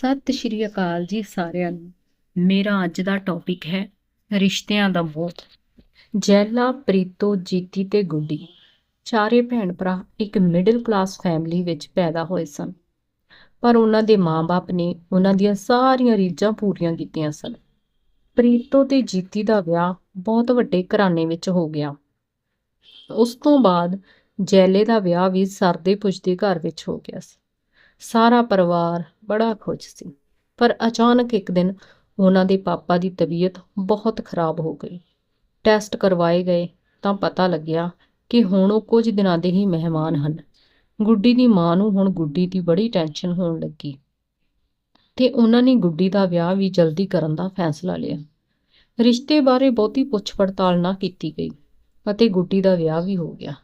ਸਤਿ ਸ਼੍ਰੀ ਅਕਾਲ ਜੀ ਸਾਰਿਆਂ ਨੂੰ। ਮੇਰਾ ਅੱਜ ਦਾ ਟੌਪਿਕ ਹੈ ਰਿਸ਼ਤਿਆਂ ਦਾ ਮੋਹ। ਜੈਲਾ, ਪ੍ਰੀਤੋ, ਜੀਤੀ ਤੇ ਗੁੱਡੀ। ਚਾਰੇ ਭੈਣ ਭਰਾ ਇੱਕ ਮਿਡਲ ਕਲਾਸ ਫੈਮਿਲੀ ਵਿੱਚ ਪੈਦਾ ਹੋਏ ਸਨ। ਪਰ ਉਹਨਾਂ ਦੇ ਮਾਪੇ ਨੇ ਉਹਨਾਂ ਦੀਆਂ ਸਾਰੀਆਂ ਰੀਝਾਂ ਪੂਰੀਆਂ ਕੀਤੀਆਂ ਸਨ। ਪ੍ਰੀਤੋ ਤੇ ਜੀਤੀ ਦਾ ਵਿਆਹ ਬਹੁਤ ਵੱਡੇ ਘਰਾਣੇ ਵਿੱਚ ਹੋ ਗਿਆ। ਉਸ ਤੋਂ ਬਾਅਦ ਜੈਲੇ ਦਾ ਵਿਆਹ ਵੀ ਸਰਦੇ ਪੁੱਜਦੇ ਘਰ ਵਿੱਚ ਹੋ ਗਿਆ ਸੀ। ਸਾਰਾ ਪਰਿਵਾਰ ਬੜਾ ਖੁਸ਼ ਸੀ। ਪਰ ਅਚਾਨਕ ਇੱਕ ਦਿਨ ਉਹਨਾਂ ਦੇ ਪਾਪਾ ਦੀ ਤਬੀਅਤ ਬਹੁਤ ਖਰਾਬ ਹੋ ਗਈ। ਟੈਸਟ ਕਰਵਾਏ ਗਏ ਤਾਂ ਪਤਾ ਲੱਗਿਆ ਕਿ ਹੁਣ ਉਹ ਕੁਝ ਦਿਨਾਂ ਦੇ ਹੀ ਮਹਿਮਾਨ ਹਨ। ਗੁੱਡੀ ਦੀ ਮਾਂ ਨੂੰ ਹੁਣ ਗੁੱਡੀ ਦੀ ਬੜੀ ਟੈਨਸ਼ਨ ਹੋਣ ਲੱਗੀ ਤੇ ਉਹਨਾਂ ਨੇ ਗੁੱਡੀ ਦਾ ਵਿਆਹ ਵੀ ਜਲਦੀ ਕਰਨ ਦਾ ਫੈਸਲਾ ਲਿਆ। ਰਿਸ਼ਤੇ ਬਾਰੇ ਬਹੁਤੀ ਪੁੱਛ ਪੜਤਾਲ ਨਾ ਕੀਤੀ ਗਈ ਅਤੇ ਗੁੱਡੀ ਦਾ ਵਿਆਹ ਵੀ ਹੋ ਗਿਆ।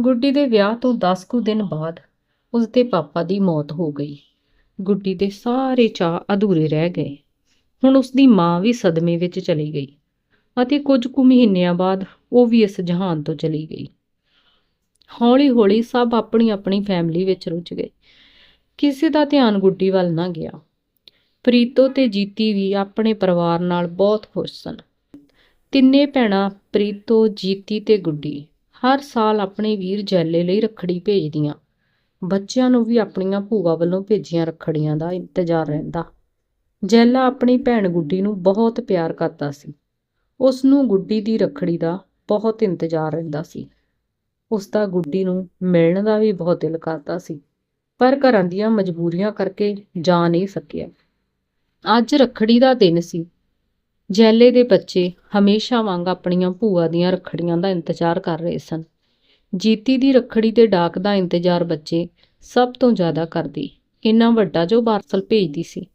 ਗੁੱਡੀ ਦੇ ਵਿਆਹ ਤੋਂ 10 ਕੁ ਦਿਨ ਬਾਅਦ ਉਸ ਦੇ ਪਾਪਾ ਦੀ ਮੌਤ ਹੋ ਗਈ। ਗੁੱਡੀ ਦੇ ਸਾਰੇ ਚਾਅ ਅਧੂਰੇ ਰਹਿ ਗਏ। ਹੁਣ ਉਸ ਦੀ ਮਾਂ ਵੀ ਸਦਮੇ ਵਿੱਚ ਚਲੀ ਗਈ ਅਤੇ ਕੁਝ ਕੁ ਮਹੀਨਿਆਂ ਬਾਅਦ ਉਹ ਵੀ ਇਸ ਜਹਾਨ ਤੋਂ ਚਲੀ ਗਈ। ਹੌਲੀ-ਹੌਲੀ ਸਭ ਆਪਣੀ ਆਪਣੀ ਫੈਮਿਲੀ ਵਿੱਚ ਰੁੱਝ ਗਏ। ਕਿਸੇ ਦਾ ਧਿਆਨ ਗੁੱਡੀ ਵੱਲ ਨਾ ਗਿਆ। ਪ੍ਰੀਤੋ ਤੇ ਜੀਤੀ ਵੀ ਆਪਣੇ ਪਰਿਵਾਰ ਨਾਲ ਬਹੁਤ ਖੁਸ਼ ਸਨ। ਤਿੰਨੇ ਭੈਣਾਂ ਪ੍ਰੀਤੋ, ਜੀਤੀ ਤੇ ਗੁੱਡੀ ਹਰ ਸਾਲ ਆਪਣੇ ਵੀਰ ਜੈਲੇ ਲਈ ਰੱਖੜੀ ਭੇਜਦੀਆਂ। ਬੱਚਿਆਂ ਨੂੰ ਵੀ ਆਪਣੀਆਂ ਭੂਆ ਵੱਲੋਂ ਭੇਜੀਆਂ ਰੱਖੜੀਆਂ ਦਾ ਇੰਤਜ਼ਾਰ ਰਹਿੰਦਾ। ਜੈਲਾ ਆਪਣੀ ਭੈਣ ਗੁੱਡੀ ਨੂੰ ਬਹੁਤ ਪਿਆਰ ਕਰਦਾ ਸੀ। ਉਸ ਨੂੰ ਗੁੱਡੀ ਦੀ ਰੱਖੜੀ ਦਾ ਬਹੁਤ ਇੰਤਜ਼ਾਰ ਰਹਿੰਦਾ ਸੀ। ਉਸ ਦਾ ਗੁੱਡੀ ਨੂੰ ਮਿਲਣ ਦਾ ਵੀ ਬਹੁਤ ਦਿਲ ਕਰਦਾ ਸੀ, ਪਰ ਘਰਾਂ ਦੀਆਂ ਮਜਬੂਰੀਆਂ ਕਰਕੇ ਜਾ ਨਹੀਂ ਸਕਿਆ। ਅੱਜ ਰੱਖੜੀ ਦਾ ਦਿਨ ਸੀ। ਜੈਲੇ ਦੇ ਬੱਚੇ ਹਮੇਸ਼ਾ ਵਾਂਗ ਆਪਣੀਆਂ ਭੂਆ ਦੀਆਂ ਰੱਖੜੀਆਂ ਦਾ ਇੰਤਜ਼ਾਰ ਕਰ ਰਹੇ ਸਨ। ਜੀਤੀ ਦੀ ਰੱਖੜੀ ਤੇ ਡਾਕ ਦਾ ਇੰਤਜ਼ਾਰ ਬੱਚੇ ਸਭ ਤੋਂ ਜ਼ਿਆਦਾ ਕਰਦੀ। ਇੰਨਾ ਵੱਡਾ ਜੋ ਪਾਰਸਲ ਭੇਜਦੀ ਸੀ।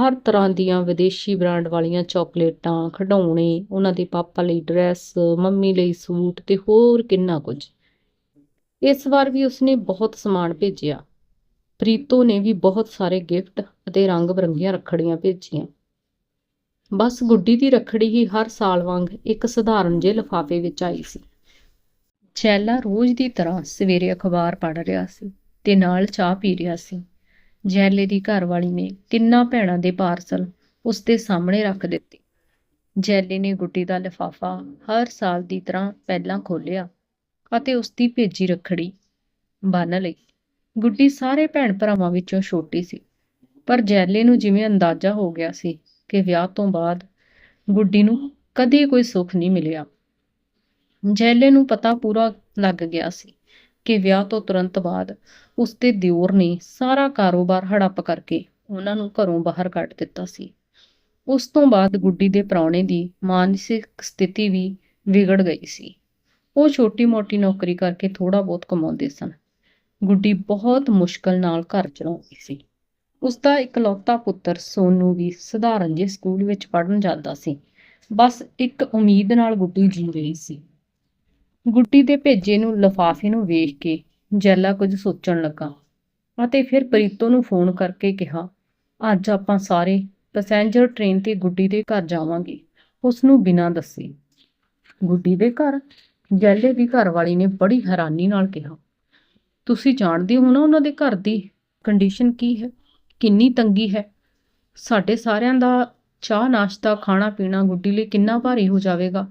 ਹਰ ਤਰ੍ਹਾਂ ਦੀਆਂ ਵਿਦੇਸ਼ੀ ਬ੍ਰਾਂਡ ਵਾਲੀਆਂ ਚਾਕਲੇਟਾਂ, ਖਿਡੌਣੇ, ਉਹਨਾਂ ਦੇ ਪਾਪਾ ਲਈ ਡਰੈਸ, ਮੰਮੀ ਲਈ ਸੂਟ ਤੇ ਹੋਰ ਕਿੰਨਾ ਕੁਝ। ਇਸ ਵਾਰ ਵੀ ਉਸਨੇ ਬਹੁਤ ਸਮਾਨ ਭੇਜਿਆ। ਪ੍ਰੀਤੋ ਨੇ ਵੀ ਬਹੁਤ ਸਾਰੇ ਗਿਫਟ ਅਤੇ ਰੰਗ ਬਰੰਗੀਆਂ ਰੱਖੜੀਆਂ ਭੇਜੀਆਂ। ਬਸ ਗੁੱਡੀ ਦੀ ਰੱਖੜੀ ਹੀ ਹਰ ਸਾਲ ਵਾਂਗ ਇੱਕ ਸਧਾਰਨ ਜਿਹੇ ਲਿਫਾਫੇ ਵਿੱਚ ਆਈ ਸੀ। ਚੈਲਾ ਰੋਜ਼ ਦੀ ਤਰ੍ਹਾਂ ਸਵੇਰੇ ਅਖਬਾਰ ਪੜ੍ਹ ਰਿਹਾ ਸੀ ਤੇ ਨਾਲ ਚਾਹ ਪੀ ਰਿਹਾ ਸੀ। ਜੈਲੇ ਦੀ ਘਰਵਾਲੀ ਨੇ ਤਿੰਨਾਂ ਭੈਣਾਂ ਦੇ ਪਾਰਸਲ ਉਸ ਦੇ ਸਾਹਮਣੇ ਰੱਖ ਦਿੱਤੇ। ਜੈਲੇ ਨੇ ਗੁੱਡੀ ਦਾ ਲਿਫਾਫਾ ਹਰ ਸਾਲ ਦੀ ਤਰ੍ਹਾਂ ਪਹਿਲਾਂ ਖੋਲ੍ਹਿਆ ਅਤੇ ਉਸ ਦੀ ਭੇਜੀ ਰੱਖੜੀ ਬੰਨ ਲਈ। ਗੁੱਡੀ ਸਾਰੇ ਭੈਣ ਭਰਾਵਾਂ ਵਿੱਚੋਂ ਛੋਟੀ ਸੀ, ਪਰ ਜੈਲੇ ਨੂੰ ਜਿਵੇਂ ਅੰਦਾਜ਼ਾ ਹੋ ਗਿਆ ਸੀ ਕਿ ਵਿਆਹ ਤੋਂ ਬਾਅਦ ਗੁੱਡੀ ਨੂੰ ਕਦੇ ਕੋਈ ਸੁੱਖ ਨਹੀਂ ਮਿਲਿਆ। ਜੈਲੇ ਨੂੰ ਪਤਾ ਪੂਰਾ ਲੱਗ ਗਿਆ ਸੀ ਕਿ ਵਿਆਹ ਤੋਂ ਤੁਰੰਤ ਬਾਅਦ ਉਸਦੇ ਦਿਓਰ ਨੇ ਸਾਰਾ ਕਾਰੋਬਾਰ ਹੜੱਪ ਕਰਕੇ ਉਹਨਾਂ ਨੂੰ ਘਰੋਂ ਬਾਹਰ ਕੱਢ ਦਿੱਤਾ ਸੀ। ਉਸ ਤੋਂ ਬਾਅਦ ਗੁੱਡੀ ਦੇ ਪ੍ਰਾਹੁਣੇ ਦੀ ਮਾਨਸਿਕ ਸਥਿਤੀ ਵੀ ਵਿਗੜ ਗਈ ਸੀ। ਉਹ ਛੋਟੀ-ਮੋਟੀ ਨੌਕਰੀ ਕਰਕੇ ਥੋੜਾ ਬਹੁਤ ਕਮਾਉਂਦੇ ਸਨ। ਗੁੱਡੀ ਬਹੁਤ ਮੁਸ਼ਕਲ ਨਾਲ ਘਰ ਚਲਾਉਂਦੀ ਸੀ। ਉਸ ਦਾ ਇਕਲੌਤਾ ਪੁੱਤਰ ਸੋਨੂ ਵੀ ਸਧਾਰਨ ਜਿਹੇ ਸਕੂਲ ਵਿੱਚ ਪੜ੍ਹਨ ਜਾਂਦਾ ਸੀ। ਬਸ ਇੱਕ ਉਮੀਦ ਨਾਲ ਗੁੱਡੀ ਜੀ ਰਹੀ ਸੀ। ਗੁੱਡੀ ਦੇ ਭੇਜੇ ਨੂੰ ਲਫਾਫੇ ਨੂੰ ਵੇਖ ਕੇ ਜੈਲਾ ਕੁਝ ਸੋਚਣ ਲੱਗਾ ਅਤੇ ਫਿਰ ਪ੍ਰੀਤੋ ਨੂੰ ਫੋਨ ਕਰਕੇ ਕਿਹਾ, ਅੱਜ ਆਪਾਂ ਸਾਰੇ ਪੈਸੇਂਜਰ ਟ੍ਰੇਨ ਤੇ ਗੁੱਡੀ ਦੇ ਘਰ ਜਾਵਾਂਗੇ। ਉਸ ਨੂੰ ਬਿਨਾਂ ਦੱਸੇ ਗੁੱਡੀ ਦੇ ਘਰ ਜੈਲੇ ਦੀ ਘਰਵਾਲੀ ਨੇ ਬੜੀ ਹੈਰਾਨੀ ਨਾਲ ਕਿਹਾ, ਤੁਸੀਂ ਜਾਣਦੇ ਹੋ ਨਾ ਉਹਨਾਂ ਦੇ ਘਰ ਦੀ ਕੰਡੀਸ਼ਨ ਕੀ ਹੈ? ਕਿੰਨੀ ਤੰਗੀ ਹੈ? ਸਾਡੇ ਸਾਰਿਆਂ ਦਾ ਚਾਹ ਨਾਸ਼ਤਾ ਖਾਣਾ ਪੀਣਾ ਗੁੱਡੀ ਲਈ ਕਿੰਨਾ ਭਾਰੀ ਹੋ ਜਾਵੇਗਾ?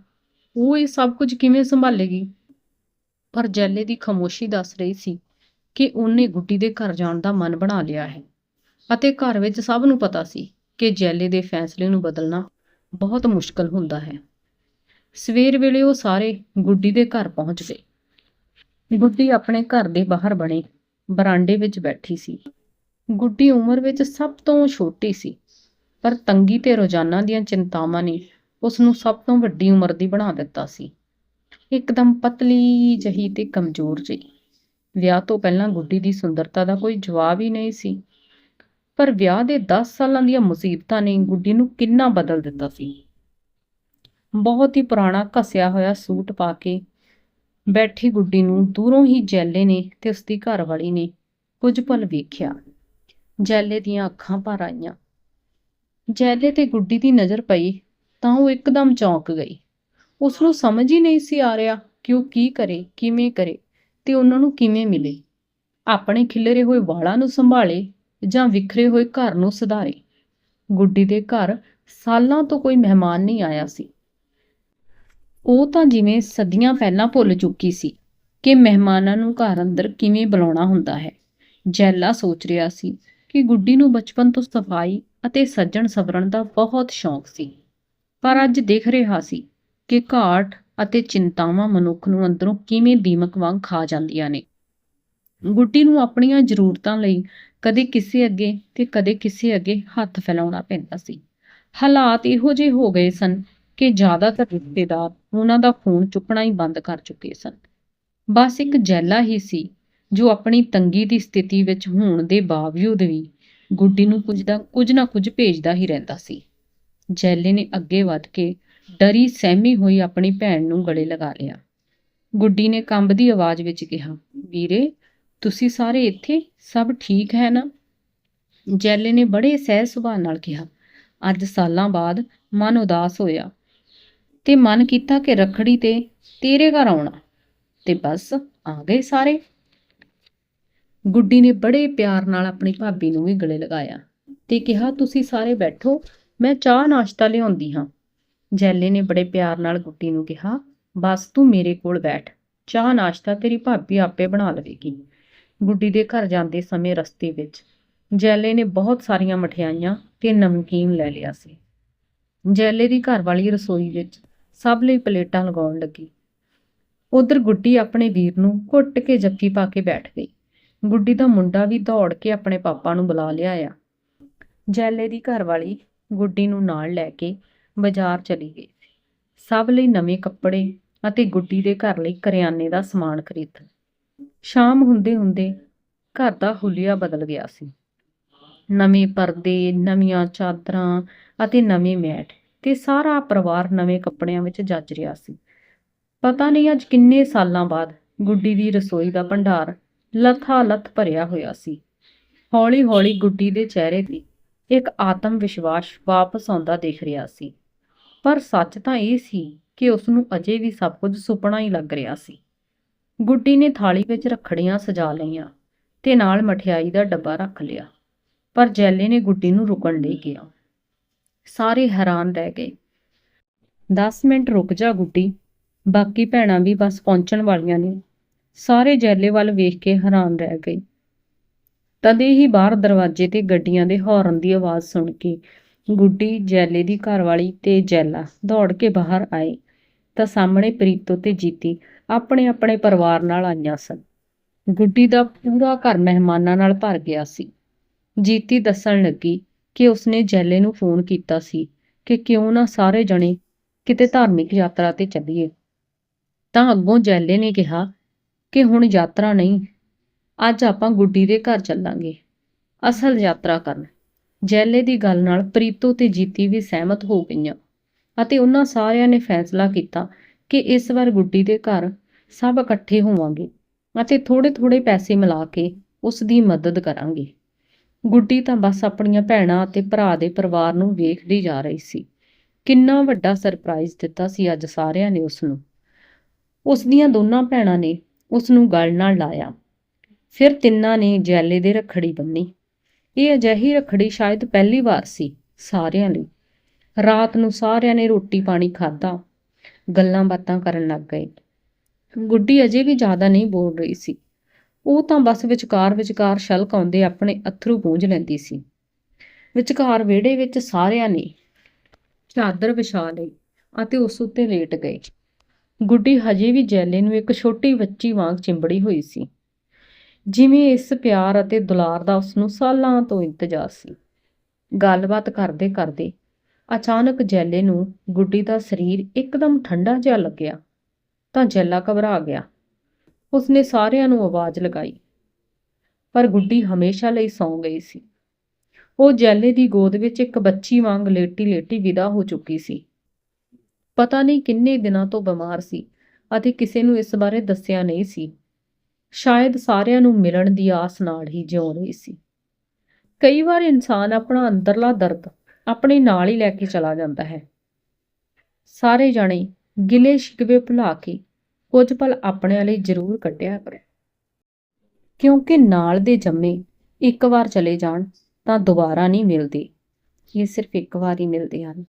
ਉਹ ਇਹ ਸਭ ਕੁਝ ਕਿਵੇਂ ਸੰਭਾਲੇਗੀ? ਪਰ ਜੈਲੇ ਦੀ ਖਾਮੋਸ਼ੀ ਦੱਸ ਰਹੀ ਸੀ ਕਿ ਉਹਨੇ ਗੁੱਡੀ ਦੇ ਘਰ ਜਾਣ ਦਾ ਮਨ ਬਣਾ ਲਿਆ ਹੈ ਅਤੇ ਘਰ ਵਿੱਚ ਸਭ ਨੂੰ ਪਤਾ ਸੀ ਕਿ ਜੈਲੇ ਦੇ ਫੈਸਲੇ ਨੂੰ ਬਦਲਣਾ ਬਹੁਤ ਮੁਸ਼ਕਲ ਹੁੰਦਾ ਹੈ। ਸਵੇਰ ਵੇਲੇ ਉਹ ਸਾਰੇ ਗੁੱਡੀ ਦੇ ਘਰ ਪਹੁੰਚ ਗਏ। ਗੁੱਡੀ ਆਪਣੇ ਘਰ ਦੇ ਬਾਹਰ ਬਣੇ, ਬਰਾਂਡੇ ਵਿੱਚ ਬੈਠੀ ਸੀ। ਗੁੱਡੀ ਉਮਰ ਵਿੱਚ ਸਭ ਤੋਂ ਛੋਟੀ ਸੀ, ਪਰ ਤੰਗੀ ਤੇ ਰੋਜ਼ਾਨਾ ਦੀਆਂ ਚਿੰਤਾਵਾਂ ਨੇ ਉਸ ਨੂੰ ਸਭ ਤੋਂ ਵੱਡੀ ਉਮਰ ਦੀ ਬਣਾ ਦਿੱਤਾ ਸੀ। ਇੱਕਦਮ ਪਤਲੀ ਜਹੀ ਤੇ ਕਮਜ਼ੋਰ ਜਿਹੀ। ਵਿਆਹ ਤੋਂ ਪਹਿਲਾਂ ਗੁੱਡੀ ਦੀ ਸੁੰਦਰਤਾ ਦਾ ਕੋਈ ਜਵਾਬ ਹੀ ਨਹੀਂ ਸੀ। ਪਰ ਵਿਆਹ ਦੇ 10 ਸਾਲਾਂ ਦੀਆਂ ਮੁਸੀਬਤਾਂ ਨੇ ਗੁੱਡੀ ਨੂੰ ਕਿੰਨਾ ਬਦਲ ਦਿੱਤਾ ਸੀ। ਬਹੁਤ ਹੀ ਪੁਰਾਣਾ ਘਸਿਆ ਹੋਇਆ ਸੂਟ ਪਾ ਕੇ ਬੈਠੀ ਗੁੱਡੀ ਨੂੰ ਦੂਰੋਂ ਹੀ ਜੈਲੇ ਨੇ ਤੇ ਉਸਦੀ ਘਰਵਾਲੀ ਨੇ ਕੁਝ ਪਲ ਵੇਖਿਆ। ਜੈਲੇ ਦੀਆਂ ਅੱਖਾਂ ਭਰ ਆਈਆਂ। ਜੈਲੇ ਤੇ ਗੁੱਡੀ ਦੀ ਨਜ਼ਰ ਪਈ ਤਾਂ ਉਹ ਇੱਕਦਮ ਚੌਂਕ ਗਈ। ਉਸ ਨੂੰ ਸਮਝ ਹੀ ਨਹੀਂ ਸੀ ਆ ਰਿਹਾ ਕਿ ਉਹ ਕੀ ਕਰੇ, ਕਿਵੇਂ ਕਰੇ ਤੇ ਉਹਨਾਂ ਨੂੰ ਕਿਵੇਂ ਮਿਲੇ। ਆਪਣੇ ਖਿਲਰੇ ਹੋਏ ਵਾਲਾਂ ਨੂੰ ਸੰਭਾਲੇ ਜਾਂ ਵਿਖਰੇ ਹੋਏ ਘਰ ਨੂੰ ਸੁਧਾਰੇ। ਗੁੱਡੀ ਦੇ ਘਰ ਸਾਲਾਂ ਤੋਂ ਕੋਈ ਮਹਿਮਾਨ ਨਹੀਂ ਆਇਆ ਸੀ। ਉਹ ਤਾਂ ਜਿਵੇਂ ਸਦੀਆਂ ਪਹਿਲਾਂ ਭੁੱਲ ਚੁੱਕੀ ਸੀ ਕਿ ਮਹਿਮਾਨਾਂ ਨੂੰ ਘਰ ਅੰਦਰ ਕਿਵੇਂ ਬੁਲਾਉਣਾ ਹੁੰਦਾ ਹੈ। ਜੈਲਾ ਸੋਚ ਰਿਹਾ ਸੀ ਕਿ ਗੁੱਡੀ ਨੂੰ ਬਚਪਨ ਤੋਂ ਸਫ਼ਾਈ ਅਤੇ ਸੱਜਣ ਸਵਰਨ ਦਾ ਬਹੁਤ ਸ਼ੌਂਕ ਸੀ। ਪਰ ਅੱਜ ਦੇਖ ਰਿਹਾ ਸੀ ਕਿ ਘਾਟ ਅਤੇ ਚਿੰਤਾਵਾਂ ਮਨੁੱਖ ਨੂੰ ਅੰਦਰੋਂ ਕਿਵੇਂ ਦੀਮਕ ਵਾਂਗ ਖਾ ਜਾਂਦੀਆਂ ਨੇ। ਗੁੱਡੀ ਨੂੰ ਆਪਣੀਆਂ ਜ਼ਰੂਰਤਾਂ ਲਈ ਕਦੇ ਕਿਸੇ ਅੱਗੇ ਤੇ ਕਦੇ ਕਿਸੇ ਅੱਗੇ ਹੱਥ ਫੈਲਾਉਣਾ ਪੈਂਦਾ ਸੀ। ਹਾਲਾਤ ਇਹੋ ਜਿਹੇ ਹੋ ਗਏ ਸਨ ਕਿ ਜ਼ਿਆਦਾਤਰ ਰਿਸ਼ਤੇਦਾਰ ਉਹਨਾਂ ਦਾ ਫੋਨ ਚੁੱਕਣਾ ਹੀ ਬੰਦ ਕਰ ਚੁੱਕੇ ਸਨ। ਬਸ ਇੱਕ ਜੈਲਾ ਹੀ ਸੀ ਜੋ ਆਪਣੀ ਤੰਗੀ ਦੀ ਸਥਿਤੀ ਵਿੱਚ ਹੋਣ ਦੇ ਬਾਵਜੂਦ ਵੀ ਗੁੱਡੀ ਨੂੰ ਕੁਝ ਦਾ ਕੁਝ ਨਾ ਕੁਝ ਭੇਜਦਾ ਹੀ ਰਹਿੰਦਾ ਸੀ। ਜੈਲੇ ਨੇ ਅੱਗੇ ਵੱਧ ਕੇ ਡਰੀ ਸਹਿਮੀ ਹੋਈ ਆਪਣੀ ਭੈਣ ਨੂੰ ਗਲੇ ਲਗਾ ਲਿਆ। ਗੁੱਡੀ ਨੇ ਕੰਬਦੀ ਆਵਾਜ਼ ਵਿੱਚ ਕਿਹਾ, ਵੀਰੇ, ਤੁਸੀਂ ਸਾਰੇ ਇੱਥੇ ਸਭ ਠੀਕ ਹੈ ਨਾ? ਜੈਲੇ ਨੇ ਬੜੇ ਸਹਿ ਸੁਭਾਅ ਨਾਲ ਕਿਹਾ, ਅੱਜ ਸਾਲਾਂ ਬਾਅਦ ਮਨ ਉਦਾਸ ਹੋਇਆ ਤੇ ਮਨ ਕੀਤਾ ਕਿ ਰਖੜੀ ਤੇ ਤੇਰੇ ਘਰ ਆਉਣਾ ਤੇ ਬਸ ਆ ਗਏ ਸਾਰੇ। ਗੁੱਡੀ ਨੇ ਬੜੇ ਪਿਆਰ ਨਾਲ ਆਪਣੀ ਭਾਬੀ ਨੂੰ ਵੀ ਗਲੇ ਲਗਾਇਆ ਤੇ ਕਿਹਾ, ਤੁਸੀਂ ਸਾਰੇ ਬੈਠੋ ਮੈਂ ਚਾਹ ਨਾਸ਼ਤਾ ਲਿਆਉਂਦੀ ਹਾਂ। ਜੈਲੇ ਨੇ ਬੜੇ ਪਿਆਰ ਨਾਲ ਗੁੱਡੀ ਨੂੰ ਕਿਹਾ, ਬਸ ਤੂੰ ਮੇਰੇ ਕੋਲ ਬੈਠ। ਚਾਹ ਨਾਸ਼ਤਾ ਤੇਰੀ ਭਾਬੀ ਆਪੇ ਬਣਾ ਲਵੇਗੀ ਗੁੱਡੀ ਦੇ ਘਰ ਜਾਂਦੇ ਸਮੇਂ ਰਸਤੇ ਵਿੱਚ ਜੈਲੇ ਨੇ ਬਹੁਤ ਸਾਰੀਆਂ ਮਠਿਆਈਆਂ ਤੇ ਨਮਕੀਨ ਲੈ ਲਿਆ ਸੀ। ਜੈਲੇ ਦੀ ਘਰ ਵਾਲੀ ਰਸੋਈ ਵਿੱਚ ਸਭ ਲਈ ਪਲੇਟਾਂ ਲਗਾਉਣ ਲੱਗੀ। ਉਧਰ ਗੁੱਡੀ ਆਪਣੇ ਵੀਰ ਨੂੰ ਘੁੱਟ ਕੇ ਜੱਫੀ ਪਾ ਕੇ ਬੈਠ ਗਈ। ਗੁੱਡੀ ਦਾ ਮੁੰਡਾ ਵੀ ਦੌੜ ਕੇ ਆਪਣੇ ਪਾਪਾ ਨੂੰ ਬੁਲਾ ਲਿਆਇਆ। ਜੈਲੇ ਦੀ ਘਰਵਾਲੀ ਗੁੱਡੀ ਨੂੰ ਨਾਲ ਲੈ ਕੇ ਬਾਜ਼ਾਰ ਚਲੀ ਗਈ। ਸਭ ਲਈ ਨਵੇਂ ਕੱਪੜੇ ਅਤੇ ਗੁੱਡੀ ਦੇ ਘਰ ਲਈ ਕਰਿਆਨੇ ਦਾ ਸਮਾਨ ਖਰੀਦ। ਸ਼ਾਮ ਹੁੰਦੇ ਹੁੰਦੇ ਘਰ ਦਾ ਹੁਲੀਆ ਬਦਲ ਗਿਆ ਸੀ। ਨਵੇਂ ਪਰਦੇ, ਨਵੀਆਂ ਚਾਦਰਾਂ ਅਤੇ ਨਵੇਂ ਮੈਟ ਤੇ ਸਾਰਾ ਪਰਿਵਾਰ ਨਵੇਂ ਕੱਪੜਿਆਂ ਵਿੱਚ ਜੱਜ ਰਿਹਾ ਸੀ। ਪਤਾ ਨਹੀਂ ਅੱਜ ਕਿੰਨੇ ਸਾਲਾਂ ਬਾਅਦ ਗੁੱਡੀ ਦੀ ਰਸੋਈ ਦਾ ਭੰਡਾਰ ਲਥਾ ਲਥ ਭਰਿਆ ਹੋਇਆ ਸੀ। ਹੌਲੀ ਹੌਲੀ ਗੁੱਡੀ ਦੇ ਚਿਹਰੇ ਤੇ ਇੱਕ ਆਤਮ ਵਿਸ਼ਵਾਸ ਵਾਪਸ ਆਉਂਦਾ ਦੇਖ ਰਿਹਾ ਸੀ। ਪਰ ਸੱਚ ਤਾਂ ਇਹ ਸੀ ਕਿ ਉਸ ਨੂੰ ਅਜੇ ਵੀ ਸਭ ਕੁਝ ਸੁਪਨਾ ਹੀ ਲੱਗ ਰਿਹਾ ਸੀ। ਗੁੱਡੀ ਨੇ ਥਾਲੀ ਵਿੱਚ ਰੱਖੜੀਆਂ ਸਜਾ ਲਈਆਂ ਤੇ ਨਾਲ ਮਠਿਆਈ ਦਾ ਡੱਬਾ ਰੱਖ ਲਿਆ, ਪਰ ਜੈਲੇ ਨੇ ਗੁੱਡੀ ਨੂੰ ਰੁਕਣ ਲਈ ਕਿਹਾ। ਸਾਰੇ ਹੈਰਾਨ ਰਹਿ ਗਏ। 10 ਮਿੰਟ ਰੁਕ ਜਾ ਗੁੱਡੀ, ਬਾਕੀ ਭੈਣਾਂ ਵੀ ਬਸ ਪਹੁੰਚਣ ਵਾਲੀਆਂ ਨੇ। ਸਾਰੇ ਜੈਲੇ ਵੱਲ ਵੇਖ ਕੇ ਹੈਰਾਨ ਰਹਿ ਗਏ। ਤਦੇ ਹੀ ਬਾਹਰ ਦਰਵਾਜ਼ੇ ਤੇ ਗੱਡੀਆਂ ਦੇ ਹੌਰਨ ਦੀ ਆਵਾਜ਼ ਸੁਣ ਕੇ ਗੁੱਡੀ ਜੈਲੇ ਦੀ ਘਰਵਾਲੀ ਤੇ ਜੈਲਾ ਦੌੜ ਕੇ ਬਾਹਰ ਆਏ ਤਾਂ ਸਾਹਮਣੇ ਪ੍ਰੀਤੋ ਤੇ ਜੀਤੀ ਆਪਣੇ ਆਪਣੇ ਪਰਿਵਾਰ ਨਾਲ ਆਈਆਂ ਸਨ। ਗੁੱਡੀ ਦਾ ਪੂਰਾ ਘਰ ਮਹਿਮਾਨਾਂ ਨਾਲ ਭਰ ਗਿਆ ਸੀ। ਜੀਤੀ ਦੱਸਣ ਲੱਗੀ ਕਿ ਉਸਨੇ ਜੈਲੇ ਨੂੰ ਫੋਨ ਕੀਤਾ ਸੀ ਕਿ ਕਿਉਂ ਨਾ ਸਾਰੇ ਜਣੇ ਕਿਤੇ ਧਾਰਮਿਕ ਯਾਤਰਾ ਤੇ ਚੱਲੀਏ। ਤਾਂ ਅੱਗੋਂ ਜੈਲੇ ਨੇ ਕਿਹਾ ਕਿ ਹੁਣ ਯਾਤਰਾ ਨਹੀਂ ਅੱਜ ਆਪਾਂ ਗੁੱਡੀ ਦੇ ਘਰ ਚੱਲਾਂਗੇ। ਅਸਲ ਯਾਤਰਾ ਕਰਨ। ਜੈਲੇ ਦੀ ਗੱਲ ਨਾਲ ਪ੍ਰੀਤੋ ਤੇ ਜੀਤੀ ਵੀ ਸਹਿਮਤ ਹੋ ਗਈਆਂ ਅਤੇ ਉਹਨਾਂ ਸਾਰਿਆਂ ਨੇ ਫੈਸਲਾ ਕੀਤਾ ਕਿ ਇਸ ਵਾਰ ਗੁੱਡੀ ਦੇ ਘਰ ਸਭ ਇਕੱਠੇ ਹੋਵਾਂਗੇ ਅਤੇ ਥੋੜੇ-ਥੋੜੇ ਪੈਸੇ ਮਿਲਾ ਕੇ ਉਸ ਦੀ ਮਦਦ ਕਰਾਂਗੇ। ਗੁੱਡੀ ਤਾਂ ਬਸ ਆਪਣੀਆਂ ਭੈਣਾਂ ਅਤੇ ਭਰਾ ਦੇ ਪਰਿਵਾਰ ਨੂੰ ਵੇਖਦੀ ਜਾ ਰਹੀ ਸੀ। ਕਿੰਨਾ ਵੱਡਾ ਸਰਪ੍ਰਾਈਜ਼ ਦਿੱਤਾ ਸੀ ਅੱਜ ਸਾਰਿਆਂ ਨੇ ਉਸ ਨੂੰ ਉਸ ਦੀਆਂ ਦੋਨਾਂ ਭੈਣਾਂ ਨੇ ਉਸ ਨੂੰ ਗਲ ਨਾਲ ਲਾਇਆ। ਫਿਰ ਤਿੰਨਾਂ ਨੇ ਜੈਲੇ ਦੇ ਰੱਖੜੀ ਬੰਨੀ। ਇਹ ਅਜਿਹੀ ਰੱਖੜੀ ਸ਼ਾਇਦ ਪਹਿਲੀ ਵਾਰ ਸੀ ਸਾਰਿਆਂ ਲਈ। ਰਾਤ ਨੂੰ ਸਾਰਿਆਂ ਨੇ ਰੋਟੀ ਪਾਣੀ ਖਾਧਾ, ਗੱਲਾਂ ਬਾਤਾਂ ਕਰਨ ਲੱਗ ਗਏ। ਗੁੱਡੀ ਅਜੇ ਵੀ ਜ਼ਿਆਦਾ ਨਹੀਂ ਬੋਲ ਰਹੀ ਸੀ। ਉਹ ਤਾਂ ਬਸ ਵਿਚਕਾਰ ਵਿਚਕਾਰ ਛਲਕ ਆਉਂਦੇ ਆਪਣੇ ਅਥਰੂ ਪੂੰਝ ਲੈਂਦੀ ਸੀ। ਵਿਚਕਾਰ ਵਿਹੜੇ ਵਿੱਚ ਸਾਰਿਆਂ ਨੇ ਚਾਦਰ ਵਿਛਾ ਲਈ ਅਤੇ ਉਸ ਉੱਤੇ ਲੇਟ ਗਏ। ਗੁੱਡੀ ਹਜੇ ਵੀ ਜੈਲੇ ਨੂੰ ਇੱਕ ਛੋਟੀ ਬੱਚੀ ਵਾਂਗ ਚਿੰਬੜੀ ਹੋਈ ਸੀ। ਜਿਵੇਂ ਇਸ ਪਿਆਰ ਅਤੇ ਦੁਲਾਰ ਦਾ ਉਸ ਨੂੰ ਸਾਲਾਂ ਤੋਂ ਇੰਤਜ਼ਾਰ ਸੀ। ਗੱਲਬਾਤ ਕਰਦੇ ਕਰਦੇ ਅਚਾਨਕ ਜੈਲੇ ਨੂੰ ਗੁੱਡੀ ਦਾ ਸਰੀਰ ਇੱਕਦਮ ਠੰਡਾ ਜਿਹਾ ਲੱਗਿਆ ਤਾਂ ਜੈਲਾ ਘਬਰਾ ਗਿਆ। ਉਸਨੇ ਸਾਰਿਆਂ ਨੂੰ ਆਵਾਜ਼ ਲਗਾਈ। ਪਰ ਗੁੱਡੀ ਹਮੇਸ਼ਾ ਲਈ ਸੌਂ ਗਈ ਸੀ। ਉਹ ਜੈਲੇ ਦੀ ਗੋਦ ਵਿੱਚ ਇੱਕ ਬੱਚੀ ਵਾਂਗ ਲੇਟੀ-ਲੇਟੀ ਵਿਦਾ ਹੋ ਚੁੱਕੀ ਸੀ। ਪਤਾ ਨਹੀਂ ਕਿੰਨੇ ਦਿਨਾਂ ਤੋਂ ਬਿਮਾਰ ਸੀ ਅਤੇ ਕਿਸੇ ਨੂੰ ਇਸ ਬਾਰੇ ਦੱਸਿਆ ਨਹੀਂ ਸੀ। ਸ਼ਾਇਦ ਸਾਰਿਆਂ ਨੂੰ ਮਿਲਣ ਦੀ ਆਸ ਨਾਲ ਹੀ ਜਿਉ ਰਹੀ ਸੀ। ਕਈ ਵਾਰ ਇਨਸਾਨ ਆਪਣਾ ਅੰਦਰਲਾ ਦਰਦ ਆਪਣੇ ਨਾਲ ਹੀ ਲੈ ਕੇ ਚਲਾ ਜਾਂਦਾ ਹੈ। ਸਾਰੇ ਜਾਣੇ ਗਿਲੇ ਸ਼ਿਕਵੇ ਭੁਲਾ ਕੇ ਕੁਝ ਪਲ ਆਪਣੇ ਲਈ ਜ਼ਰੂਰ ਕੱਢਿਆ ਕਰੋ। ਕਿਉਂਕਿ ਨਾਲ ਦੇ ਜੰਮੇ ਇੱਕ ਵਾਰ ਚਲੇ ਜਾਣ ਤਾਂ ਦੁਬਾਰਾ ਨਹੀਂ ਮਿਲਦੇ। ਇਹ ਸਿਰਫ ਇੱਕ ਵਾਰ ਹੀ ਮਿਲਦੇ ਹਨ।